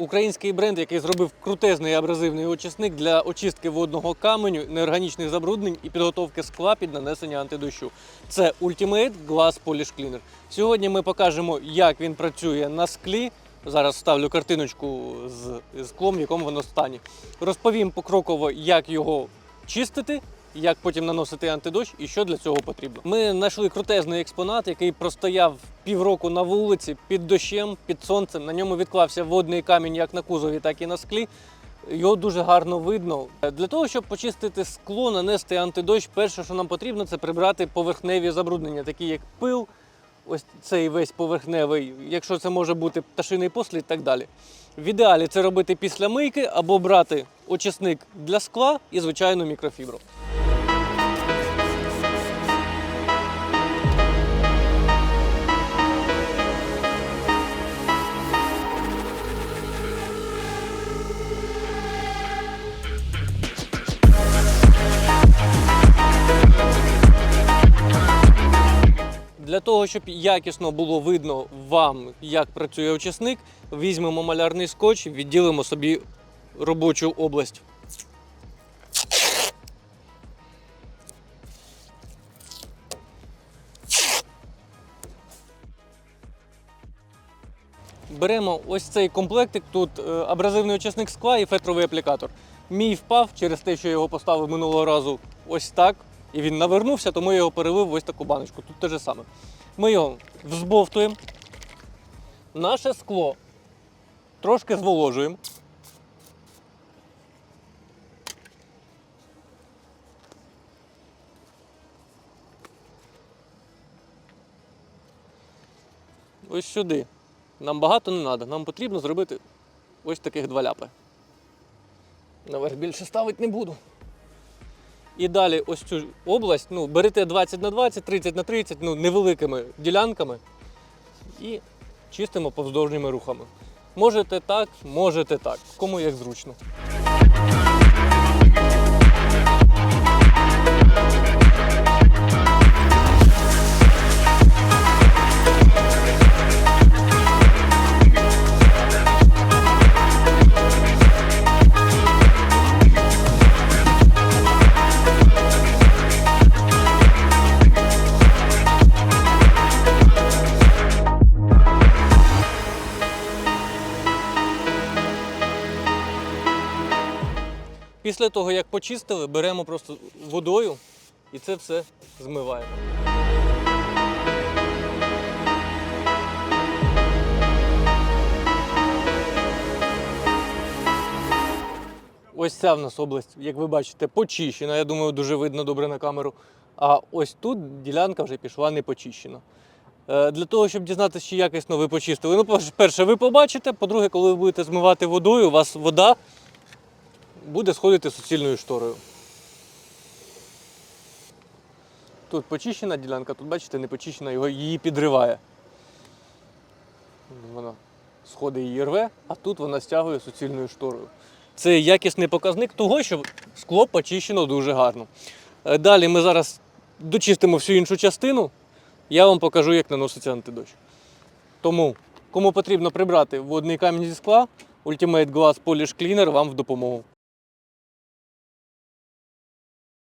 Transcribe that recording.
Український бренд, який зробив крутезний абразивний очисник для очистки водного каменю, неорганічних забруднень і підготовки скла під нанесення антидощу. Це Ultimate Glass Polish Cleaner. Сьогодні ми покажемо, як він працює на склі. Зараз ставлю картиночку з склом, в якому воно стані. Розповім покроково, як його чистити, як потім наносити антидощ і що для цього потрібно. Ми знайшли крутезний експонат, який простояв півроку на вулиці під дощем, під сонцем. На ньому відклався водний камінь як на кузові, так і на склі. Його дуже гарно видно. Для того, щоб почистити скло, нанести антидощ, перше, що нам потрібно, це прибрати поверхневі забруднення, такі як пил, ось цей весь поверхневий, якщо це може бути пташиний послід і так далі. В ідеалі це робити після мийки або брати очисник для скла і звичайну мікрофібру. Для того, щоб якісно було видно вам, як працює очисник, візьмемо малярний скотч, відділимо собі робочу область. Беремо ось цей комплектик. Тут е, абразивний очисник скла і фетровий аплікатор. Мій впав через те, що я його поставив минулого разу ось так. І він навернувся, тому я його перелив в ось таку баночку. Тут те же саме. Ми його взбовтуємо. Наше скло трошки зволожуємо. Ось сюди. Нам багато не треба. Нам потрібно зробити ось таких два ляпи. Наверх більше ставити не буду. І далі ось цю область, ну, берете 20 на 20, 30 на 30, ну, невеликими ділянками і чистимо повздовжніми рухами. Можете так, можете так, кому як зручно. Після того, як почистили, беремо просто водою і це все змиваємо. Ось ця в нас область, як ви бачите, почищена. Я думаю, дуже видно добре на камеру. А ось тут ділянка вже пішла не почищена. Е, Для того, щоб дізнатися, чи якісно ви почистили. Ну, перше, ви побачите. По-друге, коли ви будете змивати водою, у вас вода буде сходити суцільною шторою. Тут почищена ділянка, тут, бачите, не почищена, його, її підриває. Вона сходить її рве, а тут вона стягує суцільною шторою. Це якісний показник того, що скло почищено дуже гарно. Е, Далі ми зараз дочистимо всю іншу частину, я вам покажу, як наноситься антидощ. Тому, кому потрібно прибрати водний камінь зі скла, Ultimate Glass Polish Cleaner вам в допомогу.